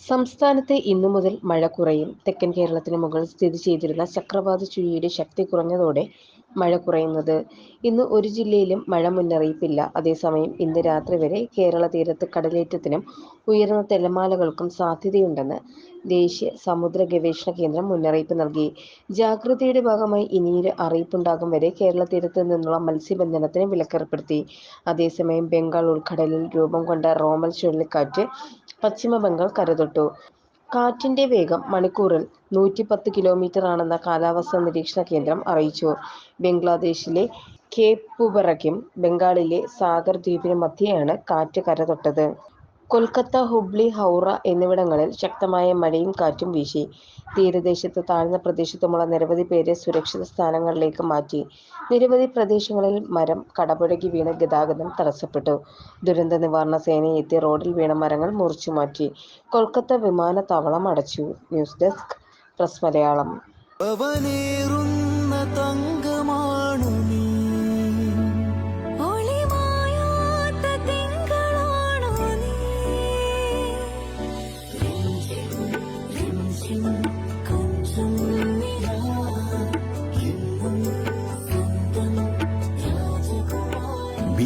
സംസ്ഥാനത്ത് ഇന്നു മുതൽ മഴ കുറയും. തെക്കൻ കേരളത്തിന് മുകളിൽ സ്ഥിതി ചെയ്തിരുന്ന ചക്രവാത ചുഴിയുടെ ശക്തി കുറഞ്ഞതോടെ മഴ കുറയുന്നത്. ഇന്ന് ഒരു ജില്ലയിലും മഴ മുന്നറിയിപ്പില്ല. അതേസമയം ഇന്ന് രാത്രി വരെ കേരള തീരത്ത് കടലേറ്റത്തിനും ഉയർന്ന തിരമാലകൾക്കും സാധ്യതയുണ്ടെന്ന് ദേശീയ സമുദ്ര ഗവേഷണ കേന്ദ്രം മുന്നറിയിപ്പ് നൽകി. ജാഗ്രതയുടെ ഭാഗമായി ഇനിയൊരു അറിയിപ്പുണ്ടാകും വരെ കേരള തീരത്ത് നിന്നുള്ള മത്സ്യബന്ധനത്തിന് വിലക്കേർപ്പെടുത്തി. അതേസമയം ബംഗാൾ ഉൾക്കടലിൽ രൂപം കൊണ്ട റോമൽ ചുഴലിക്കാറ്റ് പശ്ചിമ ബംഗാൾ കരതൊട്ടു. കാറ്റിന്റെ വേഗം മണിക്കൂറിൽ നൂറ്റിപ്പത്ത് കിലോമീറ്റർ ആണെന്ന് കാലാവസ്ഥാ നിരീക്ഷണ കേന്ദ്രം അറിയിച്ചു. ബംഗ്ലാദേശിലെ കേപ്പുബറയ്ക്കും ബംഗാളിലെ സാഗർ ദ്വീപിനും മധ്യേയാണ് കാറ്റ് കരതൊട്ടത്. കൊൽക്കത്ത ഹുബ്ലി ഹൗറ എന്നിവിടങ്ങളിൽ ശക്തമായ മഴയും കാറ്റും വീശി. തീരദേശത്ത് താഴ്ന്ന പ്രദേശത്തുമുള്ള നിരവധി പേരെ സുരക്ഷിത സ്ഥാനങ്ങളിലേക്ക് മാറ്റി. നിരവധി പ്രദേശങ്ങളിൽ മരം കടപുഴകി വീണ് ഗതാഗതം തടസ്സപ്പെട്ടു. ദുരന്ത നിവാരണ സേന എത്തി റോഡിൽ വീണ മരങ്ങൾ മുറിച്ചു മാറ്റി. കൊൽക്കത്ത വിമാനത്താവളം അടച്ചു. News desk press Malayalam. രാജകുമാരി